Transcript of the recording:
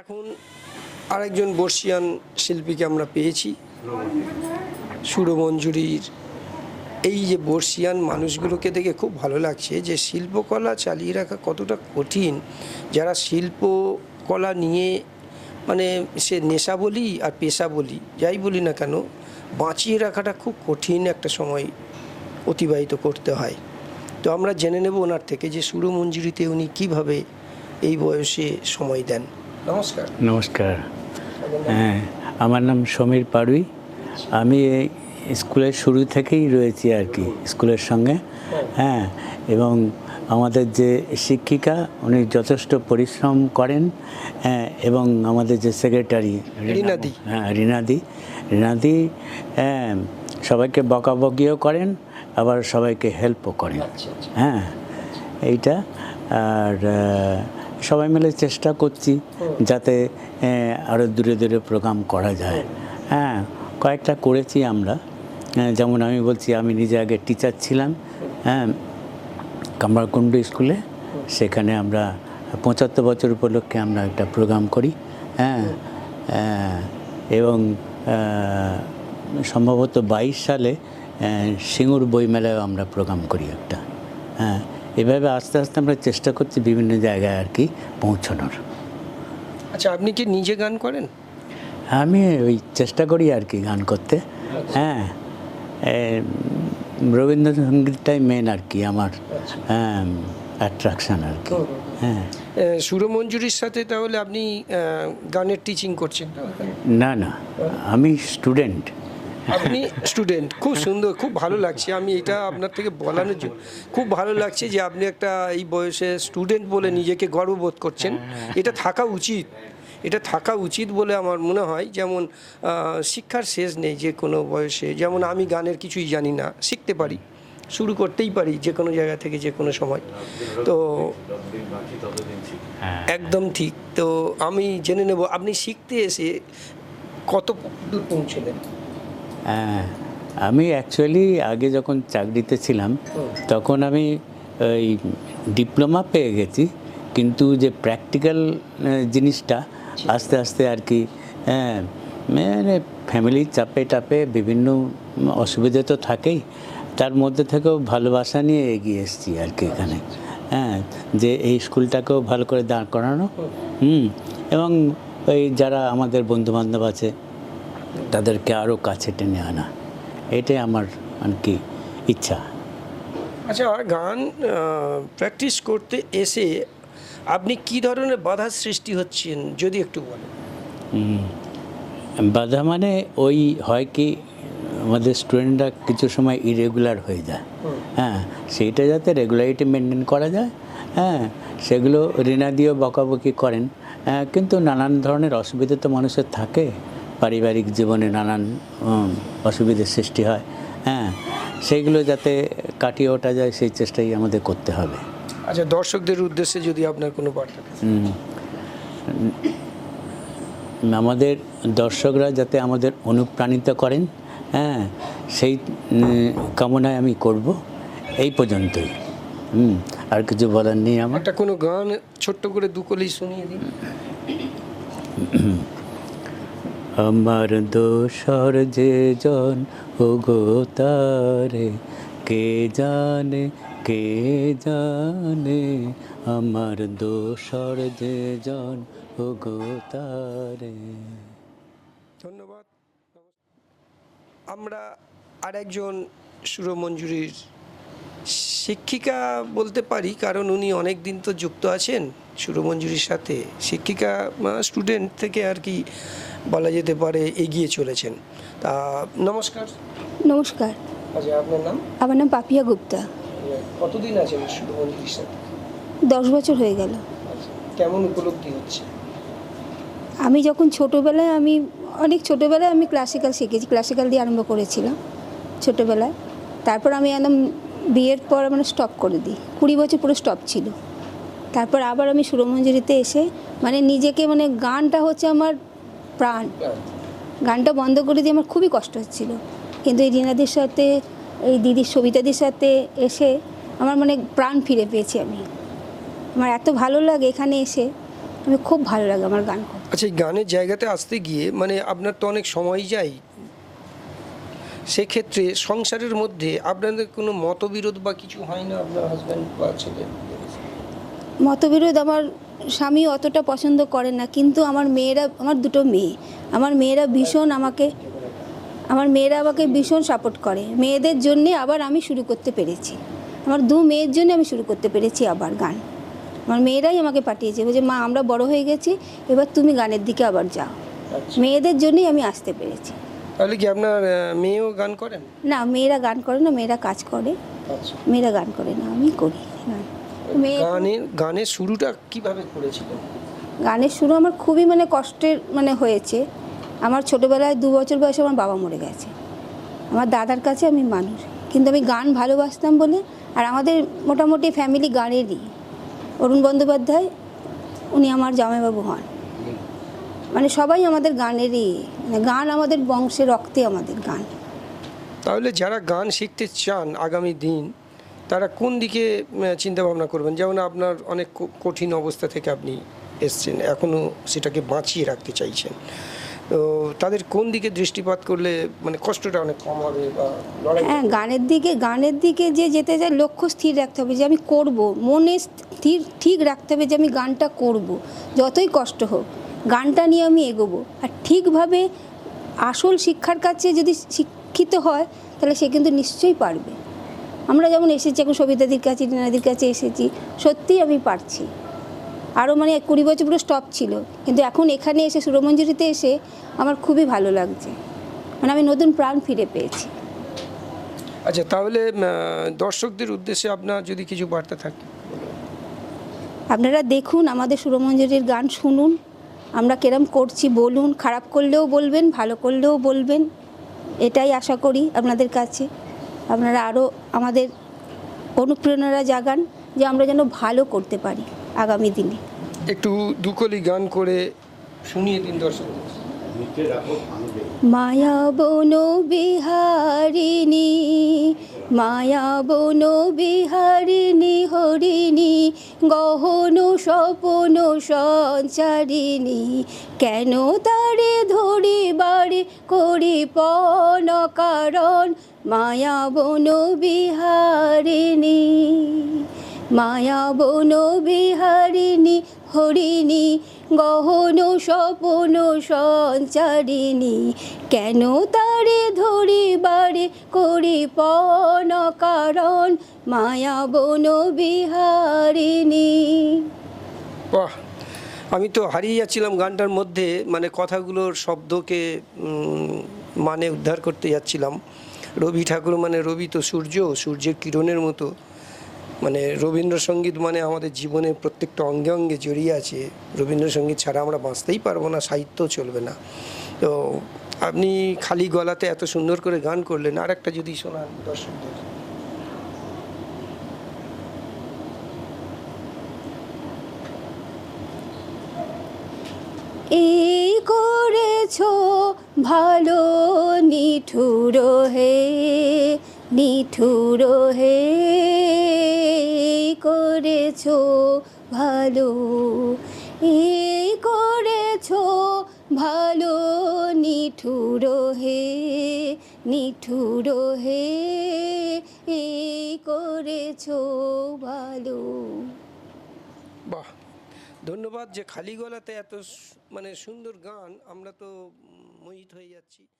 এখন আরেকজন বর্ষিয়ান শিল্পীকে আমরা পেয়েছি, সুরমঞ্জুরির। এই যে বর্ষিয়ান মানুষগুলোকে দেখে খুব ভালো লাগছে যে শিল্পকলা চালিয়ে রাখা কতটা কঠিন। যারা শিল্পকলা নিয়ে মানে সে নেশা বলি আর পেশা বলি, যাই বলি না কেন, বাঁচিয়ে রাখাটা খুব কঠিন একটা সময় অতিবাহিত করতে হয়। তো আমরা জেনে নেব ওনার থেকে যে সুরমঞ্জুরিতে উনি কীভাবে এই বয়সে সময় দেন। নমস্কার। নমস্কার। হ্যাঁ আমার নাম সমীর পাড়ুই। আমি স্কুলের শুরু থেকেই রয়েছি আর কি স্কুলের সঙ্গে। হ্যাঁ এবং আমাদের যে শিক্ষিকা উনি যথেষ্ট পরিশ্রম করেন। হ্যাঁ এবং আমাদের যে সেক্রেটারি রীনাদি। হ্যাঁ রিনাদি। রিনাদি হ্যাঁ সবাইকে বকাবকিও করেন আবার সবাইকে হেল্পও করেন। আচ্ছা আচ্ছা। হ্যাঁ এইটা। আর সবাই মিলে চেষ্টা করছি যাতে আরও দূরে দূরে প্রোগ্রাম করা যায়। হ্যাঁ কয়েকটা করেছি আমরা। যেমন আমি বলছি আমি নিজে আগে টিচার ছিলাম হ্যাঁ কামরাকুণ্ডু স্কুলে। সেখানে আমরা পঁচাত্তর বছর উপলক্ষে আমরা একটা প্রোগ্রাম করি হ্যাঁ এবং সম্ভবত বাইশ সালে সিঙ্গুর বইমেলায় আমরা প্রোগ্রাম করি একটা হ্যাঁ। এভাবে আস্তে আস্তে আমরা চেষ্টা করছি বিভিন্ন জায়গায় আর কি পৌঁছানোর। আচ্ছা আপনি কি নিজে গান করেন? আমি ওই চেষ্টা করি আর কি গান করতে। হ্যাঁ রবীন্দ্রসঙ্গীতটাই মেন আর কি আমার হ্যাঁ অ্যাট্রাকশান আর কি। হ্যাঁ। সুরমঞ্জুরির সাথে তাহলে আপনি গানের টিচিং করছেন? না না আমি স্টুডেন্ট আপনি স্টুডেন্ট খুব সুন্দর খুব ভালো লাগছে। আমি এটা আপনার থেকে বলানোর জন্য। খুব ভালো লাগছে যে আপনি একটা এই বয়সে স্টুডেন্ট বলে নিজেকে গর্ববোধ করছেন। এটা থাকা উচিত। এটা থাকা উচিত বলে আমার মনে হয়। যেমন শিক্ষার শেষ নেই যে কোনো বয়সে। যেমন আমি গানের কিছুই জানি না শিখতে পারি। শুরু করতেই পারি যে কোনো জায়গা থেকে যে কোনো সময়। তো একদম ঠিক। তো আমি জেনে নেব আপনি শিখতে এসে কত দূর পৌঁছলেন? হ্যাঁ আমি অ্যাকচুয়ালি আগে যখন চাকরিতে ছিলাম, তখন আমি ওই ডিপ্লোমা পেয়ে গেছি, কিন্তু যে প্র্যাকটিক্যাল জিনিসটা আস্তে আস্তে আর কি হ্যাঁ মানে ফ্যামিলির চাপে টাপে বিভিন্ন অসুবিধা তো থাকেই, তার মধ্যে থেকেও ভালোবাসা নিয়ে এগিয়ে এসেছি আর কি এখানে হ্যাঁ যে এই স্কুলটাকেও ভালো করে দাঁড় করানো, হুম, এবং ওই যারা আমাদের বন্ধুবান্ধব আছে তাদেরকে আরও কাছে টেনে আনা। এটাই আমার আর কি ইচ্ছা। আচ্ছা গান প্র্যাকটিস করতে এসে আপনি কি ধরনের বাধার সৃষ্টি হচ্ছেন? যদি একটু বলেন। বাধা মানে ওই হয় কি আমাদের স্টুডেন্টরা কিছু সময় ইরেগুলার হয়ে যায়। হ্যাঁ সেইটা যাতে রেগুলারিটি মেনটেন করা যায়। হ্যাঁ সেগুলো ঋণা দিয়েও বকাবকি করেন। হ্যাঁ, কিন্তু নানান ধরনের অসুবিধা তো মানুষের থাকে। পারিবারিক জীবনে নানান অসুবিধার সৃষ্টি হয়। হ্যাঁ সেইগুলো যাতে কাটিয়ে ওঠা যায় সেই চেষ্টাই আমাদের করতে হবে। আচ্ছা দর্শকদের উদ্দেশ্যে যদি আপনার কোনো বার্তা হুম। আমাদের দর্শকরা যাতে আমাদের অনুপ্রাণিত করেন হ্যাঁ সেই কামনায় আমি করব। এই পর্যন্তই। হুম আর কিছু বলার নেই আমার। একটা কোনো গান ছোট্ট করে দুকলি শুনিয়ে দিন। আমার দোসর যে জন, ওগো তারে কে জানে কে জানে? আমার দোসর যে জন, ওগো তারে। ধন্যবাদ। আমরা আরেকজন সুরমঞ্জুরির শিক্ষিকা বলতে পারি কারণ উনি অনেক দিন তো যুক্ত আছেন সুরমঞ্জুরির সাথে। শিক্ষিকা স্টুডেন্ট থেকে আর কি বলা যেতে পারে এগিয়ে চলেছেন। তা নমস্কার। নমস্কার। আচ্ছা আপনার নাম? আমার নাম পাপিয়া গুপ্তা। কতদিন আছেন সুরমঞ্জুরির সাথে? দশ বছর হয়ে গেল। আচ্ছা কেমন উপলব্ধি হচ্ছে? আমি যখন ছোটোবেলায় আমি অনেক ছোটোবেলায় আমি ক্লাসিক্যাল শিখেছি ক্লাসিক্যাল দিয়ে আরম্ভ করেছিলাম ছোটোবেলায়। তারপর আমি একদম বিয়ের পর মানে স্টপ করে দিই। কুড়ি বছর পুরো স্টপ ছিল। তারপর আবার আমি সুরমঞ্জুরিতে এসে মানে নিজেকে মানে গানটা হচ্ছে আমার প্রাণ। গানটা বন্ধ করে দিয়ে আমার খুবই কষ্ট হচ্ছিল। কিন্তু এই রিনাদির সাথে, এই দিদির সবিতাদির সাথে এসে আমার মানে প্রাণ ফিরে পেয়েছি আমি। আমার এত ভালো লাগে এখানে এসে আমি খুব ভালো লাগে আমার গান আচ্ছা এই গানের জায়গাতে আসতে গিয়ে মানে আপনার তো অনেক সময় যায়। সেক্ষেত্রে সংসারের মধ্যে আপনাদের কোনো মতবিরোধ বা কিছু হয় না আপনার হাজব্যান্ড বা ছেলে মতবিরোধ আমার স্বামী অতটা পছন্দ করে না কিন্তু আমার মেয়েরা আমার দুটো মেয়ে। আমার মেয়েরা ভীষণ আমাকে আমার মেয়েরা আমাকে ভীষণ সাপোর্ট করে। মেয়েদের জন্যে আবার আমি শুরু করতে পেরেছি। আমার দু মেয়ের জন্য আমি শুরু করতে পেরেছি আবার গান। আমার মেয়েরাই আমাকে পাঠিয়েছে বলছে মা আমরা বড় হয়ে গেছি এবার তুমি গানের দিকে আবার যাও। আচ্ছা। মেয়েদের জন্যই আমি আসতে পেরেছি। তাহলে কি আপনার মেয়েও গান করেন না মেয়েরা গান করে না মেয়েরা কাজ করে। আচ্ছা। মেয়েরা গান করে না আমি করি। গান মেয়ে গানের গানের শুরুটা কীভাবে করেছিলেন গানের শুরু আমার খুবই মানে কষ্টের মানে হয়েছে। আমার ছোটোবেলায় দু বছর বয়সে আমার বাবা মরে গেছে। আমার দাদার কাছে আমি মানুষ। কিন্তু আমি গান ভালোবাসতাম বলে আর আমাদের মোটামুটি ফ্যামিলি গানেরই। অরুণ বন্দ্যোপাধ্যায় উনি আমার জামাইবাবু হন। মানে সবাই আমাদের গানেরই মানে গান আমাদের বংশে রক্তে আমাদের গান। তাহলে যারা গান শিখতে চান আগামী দিন তারা কোন দিকে চিন্তা ভাবনা করবেন? যেমন আপনার অনেক কঠিন অবস্থা থেকে আপনি এসছেন এখনও সেটাকে বাঁচিয়ে রাখতে চাইছেন। তো তাদের কোন দিকে দৃষ্টিপাত করলে মানে কষ্টটা অনেক কম হবে বা হ্যাঁ গানের দিকে গানের দিকে যে যেতে যায় লক্ষ্য স্থির রাখতে হবে যে আমি করব। মনে স্থির ঠিক রাখতে হবে যে আমি গানটা করব যতই কষ্ট হোক। গানটা নিয়ে আমি এগোবো। আর ঠিকভাবে আসল শিক্ষার কাছে যদি শিক্ষিত হয় তাহলে সে কিন্তু নিশ্চয়ই পারবে। আমরা যেমন এসেছি এখন সবিতাদির কাছে রিনাদির কাছে এসেছি সত্যিই আমি পারছি। আরও মানে কুড়ি বছর পুরো স্টপ ছিল। কিন্তু এখন এখানে এসে সুরমঞ্জুরিতে এসে আমার খুবই ভালো লাগছে। মানে আমি নতুন প্রাণ ফিরে পেয়েছি। আচ্ছা তাহলে দর্শকদের উদ্দেশ্যে আপনার যদি কিছু বার্তা থাকে। আপনারা দেখুন আমাদের সুরমঞ্জুরির গান শুনুন। আমরা কেরম করছি বলুন খারাপ করলেও বলবেন ভালো করলেও বলবেন এটাই আশা করি আপনাদের কাছে। আপনারা আরও আমাদের অনুপ্রেরণা জাগান যে আমরা যেন ভালো করতে পারি আগামী দিনে। একটু দুকলি গান করে শুনিয়ে দিন দর্শকদের মায়া বন বিহারিণী মায়া বন বিহারিণী, হরিণী, গহন স্বপন সঞ্চারিণী, কেন তারে ধরি বাড়ি করি পণ কারণ? মায়া বন বিহারিণী। মায়া বন বিহারিণী, হরিণী, গহন স্বপন সঞ্চারিণী, কেন তারে ধরি বাড়ি করি পন কারণ? মায়া বন বিহারিণী। বাহ! আমি তো হারিয়ে যাচ্ছিলাম গানটার মধ্যে মানে কথাগুলোর শব্দকে মানে উদ্ধার করতে যাচ্ছিলাম। রবি ঠাকুর মানে রবি তো সূর্য, সূর্যের কিরণের মতো। মানে রবীন্দ্রসঙ্গীত মানে আমাদের জীবনে প্রত্যেকটা অঙ্গে অঙ্গে জড়িয়ে আছে। রবীন্দ্রসঙ্গীত ছাড়া আমরা বাঁচতেই পারব না, সাহিত্য চলবে না। তো আপনি খালি গলাতে এত সুন্দর করে গান করলেন আর একটা যদি শোনান দর্শকদের। করেছ ভালো নিঠুর হে নিঠুর হে? করেছ ভালো? এই করেছ ভালো নিঠুর হে নিঠুর হে এই করেছ ভালো। বাহ! ধন্যবাদ যে খালি গলাতে এত মানে সুন্দর গান, আমরা তো মোহিত হয়ে যাচ্ছি।